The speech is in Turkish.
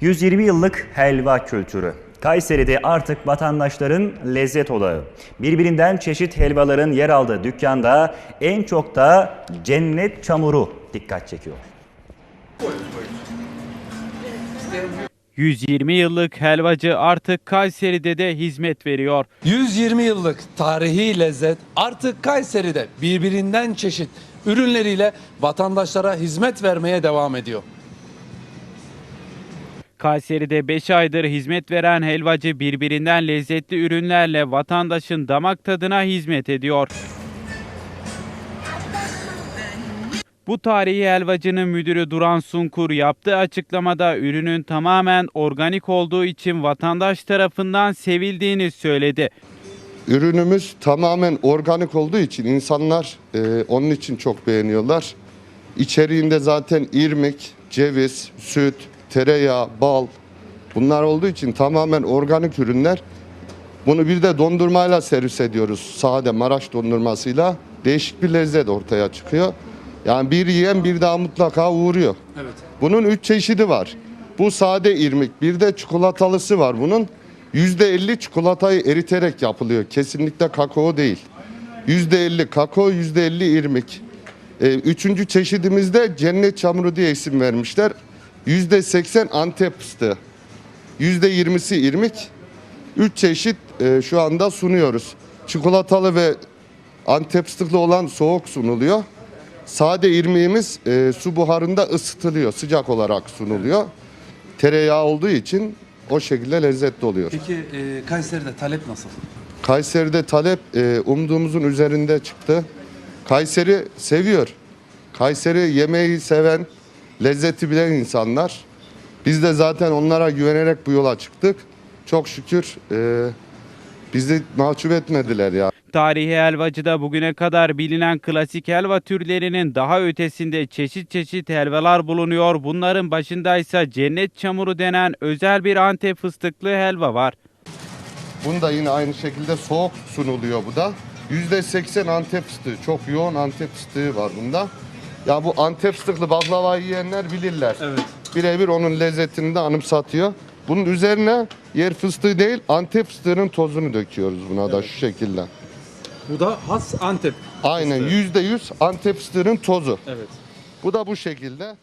120 yıllık helva kültürü. Kayseri'de artık vatandaşların lezzet odağı. Birbirinden çeşit helvaların yer aldığı dükkanda en çok da cennet çamuru dikkat çekiyor. 120 yıllık helvacı artık Kayseri'de de hizmet veriyor. 120 yıllık tarihi lezzet artık Kayseri'de birbirinden çeşit ürünleriyle vatandaşlara hizmet vermeye devam ediyor. Kayseri'de 5 aydır hizmet veren helvacı birbirinden lezzetli ürünlerle vatandaşın damak tadına hizmet ediyor. Bu tarihi helvacının müdürü Duran Sunkur yaptığı açıklamada ürünün tamamen organik olduğu için vatandaş tarafından sevildiğini söyledi. Ürünümüz tamamen organik olduğu için insanlar e, onun için çok beğeniyorlar. İçeriğinde zaten irmik, ceviz, süt, tereyağı, bal bunlar olduğu için tamamen organik ürünler. Bunu bir de dondurmayla servis ediyoruz. Sade Maraş dondurmasıyla değişik bir lezzet ortaya çıkıyor. Yani bir yiyen bir daha mutlaka uğruyor. Evet. Bunun üç çeşidi var. Bu sade irmik, bir de çikolatalısı var bunun. %50 çikolatayı eriterek yapılıyor. Kesinlikle kakao değil. %50 kakao, %50 irmik. Ee, üçüncü çeşidimizde cennet çamuru diye isim vermişler. %80 antep fıstığı. %20'si irmik. Üç çeşit e, şu anda sunuyoruz. Çikolatalı ve antep fıstıklı olan soğuk sunuluyor. Sade irmiğimiz e, su buharında ısıtılıyor, sıcak olarak sunuluyor. Tereyağı olduğu için o şekilde lezzetli oluyor. Peki e, Kayseri'de talep nasıl? Kayseri'de talep e, umduğumuzun üzerinde çıktı. Kayseri seviyor. Kayseri yemeği seven, lezzeti bilen insanlar. Biz de zaten onlara güvenerek bu yola çıktık. Çok şükür e, bizi mahcup etmediler ya. Tarihi helvacıda bugüne kadar bilinen klasik helva türlerinin daha ötesinde çeşit çeşit helvalar bulunuyor. Bunların başındaysa cennet çamuru denen özel bir Antep fıstıklı helva var. Bunda yine aynı şekilde soğuk sunuluyor bu da. %80 Antep fıstığı, çok yoğun Antep fıstığı var bunda. Ya bu Antep fıstıklı baklava yiyenler bilirler. Evet. Birebir onun lezzetini de anımsatıyor. Bunun üzerine yer fıstığı değil Antep fıstığının tozunu döküyoruz buna da şu şekilde. Bu da has Antep. Aynen %100 Antep fıstığının tozu. Evet. Bu da bu şekilde.